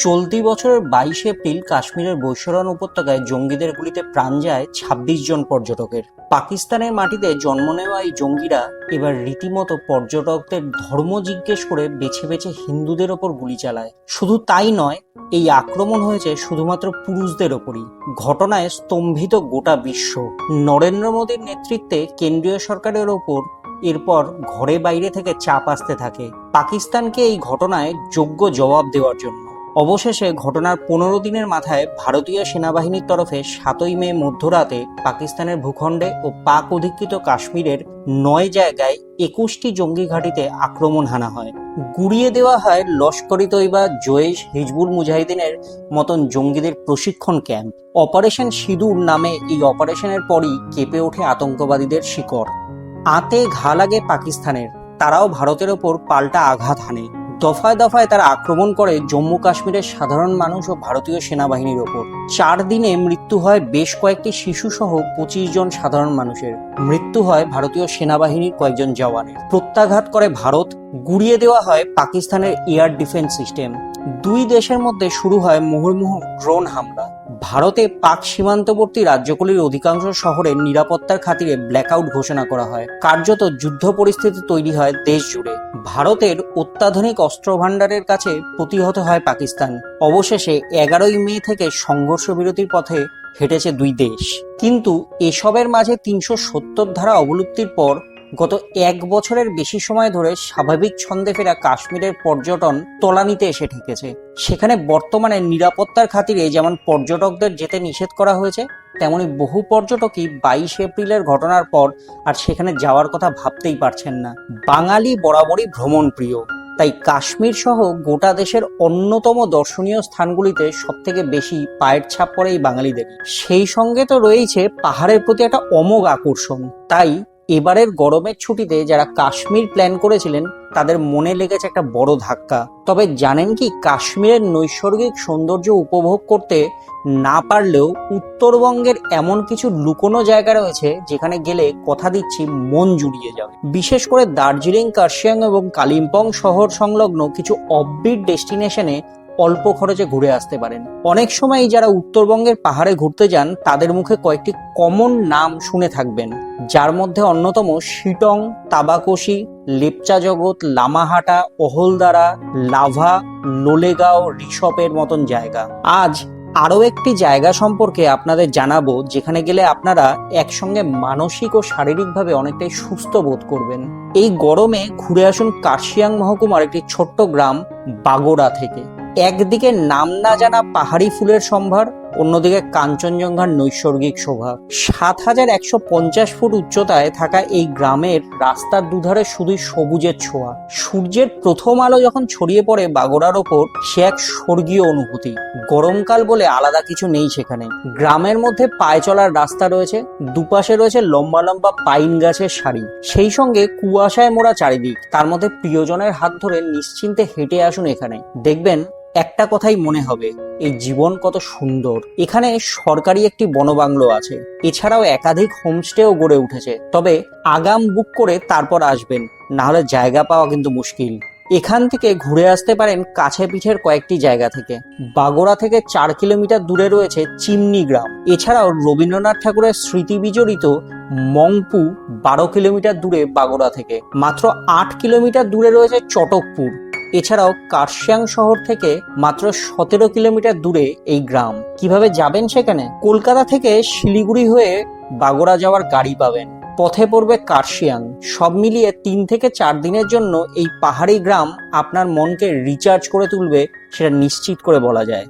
চলতি বছরের বাইশে এপ্রিল কাশ্মীরের বৈশরণ উপত্যকায় জঙ্গিদের গুলিতে প্রাণ যায় ছাব্বিশ জন পর্যটকের। পাকিস্তানের মাটিতে জন্ম নেওয়া এই জঙ্গিরা এবার রীতিমতো পর্যটকদের ধর্ম জিজ্ঞেস করে বেছে বেছে হিন্দুদের ওপর গুলি চালায়। শুধু তাই নয়, এই আক্রমণ হয়েছে শুধুমাত্র পুরুষদের ওপরই। ঘটনায় স্তম্ভিত গোটা বিশ্ব। নরেন্দ্র মোদীর নেতৃত্বে কেন্দ্রীয় সরকারের ওপর এরপর ঘরে বাইরে থেকে চাপ আসতে থাকে। পাকিস্তানকে এই ঘটনায় যোগ্য জবাব দেওয়ার জন্য। অবশেষে ঘটনার পনেরো দিনের মাথায় ভারতীয় সেনাবাহিনীর তরফে সাতই মে মধ্যরাতে পাকিস্তানের ভূখণ্ডে ও পাক অধিকৃত কাশ্মীরের নয় জায়গায় একুশটি জঙ্গি ঘাঁটিতে আক্রমণ হানা হয়। গুড়িয়ে দেওয়া হয় লস্করি তৈবা জয়েশ হিজবুল মুজাহিদিনের মতন জঙ্গিদের প্রশিক্ষণ ক্যাম্প। অপারেশন সিঁদুর নামে এই অপারেশনের পরই কেঁপে ওঠে আতঙ্কবাদীদের শিকড়। আতে ঘা লাগে পাকিস্তানের, তারাও ভারতের ওপর পাল্টা আঘাত হানে। দফায় দফায় তারা আক্রমণ করে জম্মু কাশ্মীরের সাধারণ মানুষ ও ভারতীয় সেনাবাহিনীর ওপর। চার দিনে মৃত্যু হয় বেশ কয়েকটি শিশু সহ পঁচিশ জন সাধারণ মানুষের। মৃত্যু হয় ভারতীয় সেনাবাহিনীর কয়েকজন জওয়ানের। প্রত্যাঘাত করে ভারত, গুড়িয়ে দেওয়া হয় পাকিস্তানের এয়ার ডিফেন্স সিস্টেম। দুই দেশের মধ্যে শুরু হয় মুহুর্মুহু ড্রোন হামলা। ভারতে পাক সীমান্তবর্তী রাজ্যগুলির অধিকাংশ শহরে নিরাপত্তার খাতিরে ব্ল্যাকআউট ঘোষণা করা হয়। কার্যত যুদ্ধ পরিস্থিতি তৈরি হয় দেশ জুড়ে। ভারতের অত্যাধুনিক অস্ত্রভাণ্ডারের কাছে প্রতিহত হয় পাকিস্তান। অবশেষে এগারোই মে থেকে সংঘর্ষ বিরতির পথে হেঁটেছে দুই দেশ। কিন্তু এসবের মাঝে তিনশো সত্তর ধারা অবলুপ্তির পর গত এক বছরের বেশি সময় ধরে স্বাভাবিক ছন্দে ফেরা কাশ্মীরের পর্যটন তলানিতে এসে ঠেকেছে। সেখানে বর্তমানে নিরাপত্তার খাতিরে যেমন পর্যটকদের যেতে নিষেধ করা হয়েছে, তেমনি বহু পর্যটকই বাইশ এপ্রিলের ঘটনার পর আর সেখানে যাওয়ার কথা ভাবতেই পারছেন না। বাঙালি বরাবরই ভ্রমণ প্রিয় তাই কাশ্মীর সহ গোটা দেশের অন্যতম দর্শনীয় স্থানগুলিতে সব থেকে বেশি পায়ের ছাপ পড়ে এই বাঙালিদের। সেই সঙ্গে তো রয়েছে পাহাড়ের প্রতি একটা অমোঘ আকর্ষণ। তাই এবারের গরমের ছুটিতে যারা কাশ্মীর প্ল্যান করেছিলেন, তাদের মনে লেগেছে একটা বড় ধাক্কা। তবে জানেন কি, কাশ্মীরের নৈসর্গিক সৌন্দর্য উপভোগ করতে না পারলেও উত্তরবঙ্গের এমন কিছু লুকোনো জায়গা রয়েছে, যেখানে গেলে কথা দিচ্ছি, মন জুড়িয়ে যাবে। বিশেষ করে দার্জিলিং, কার্শিয়াং এবং কালিম্পং শহর সংলগ্ন কিছু অফবিট ডেস্টিনেশনে অল্প খরচে ঘুরে আসতে পারেন। অনেক সময় যারা উত্তরবঙ্গের পাহাড়ে ঘুরতে যান, তাদের মুখে কয়েকটি কমন নাম শুনে থাকবেন। যার মধ্যে অন্যতম শিটং, তাবাকশি, লেপচা জগৎ, লামাহাটা অহলদারা লাভা, লোলেগাঁও ঋষপের মতন জায়গা। আজ আরও একটি জায়গা সম্পর্কে আপনাদের জানাব, যেখানে গেলে আপনারা একসঙ্গে মানসিক ও শারীরিকভাবে অনেকটাই সুস্থ বোধ করবেন। এই গরমে ঘুরে আসুন কার্শিয়াং মহকুমার একটি ছোট্ট গ্রাম বাগোড়া থেকে। একদিকে নাম না জানা পাহাড়ি ফুলের সম্ভার, অন্যদিকে কাঞ্চনজঙ্ঘার নৈসর্গিক শোভা। সাত হাজার একশো পঞ্চাশ ফুট উচ্চতায় থাকা এই গ্রামের রাস্তার দুধারে শুধুই সবুজের ছোঁয়া। সূর্যের প্রথম আলো যখন ছড়িয়ে পড়ে বাগোড়ার ওপর, সে এক স্বর্গীয় অনুভূতি। গরমকাল বলে আলাদা কিছু নেই সেখানে। গ্রামের মধ্যে পায়ে চলার রাস্তা রয়েছে, দুপাশে রয়েছে লম্বা লম্বা পাইন গাছের সারি। সেই সঙ্গে কুয়াশায় মোড়া চারিদিক। তার মধ্যে প্রিয়জনের হাত ধরে নিশ্চিন্তে হেঁটে আসুন এখানে। দেখবেন একটা কথাই মনে হবে এই জীবন কত সুন্দর। এখানে সরকারি একটি বনবাংলো আছে। এছাড়াও একাধিক হোমস্টেও গড়ে উঠেছে। তবে আগাম বুক করে তারপর আসবেন না হলে জায়গা পাওয়া কিন্তু মুশকিল। এখান থেকে ঘুরে আসতে পারেন কাছে পিঠের কয়েকটি জায়গা থেকে। বাগোড়া থেকে চার কিলোমিটার দূরে রয়েছে চিমনি গ্রাম। এছাড়াও রবীন্দ্রনাথ ঠাকুরের স্মৃতি বিজড়িত মংপু বারো কিলোমিটার দূরে বাগোড়া থেকে। মাত্র আট কিলোমিটার দূরে রয়েছে চটকপুর। এছাড়াও কার্শিয়াং শহর থেকে মাত্র সতেরো কিলোমিটার দূরে এই গ্রাম। কীভাবে যাবেন সেখানে? কলকাতা থেকে শিলিগুড়ি হয়ে বাগোড়া যাওয়ার গাড়ি পাবেন। পথে পড়বে কার্শিয়াং। সব মিলিয়ে তিন থেকে চার দিনের জন্য এই পাহাড়ি গ্রাম আপনার মনকে রিচার্জ করে তুলবে, সেটা নিশ্চিত করে বলা যায়।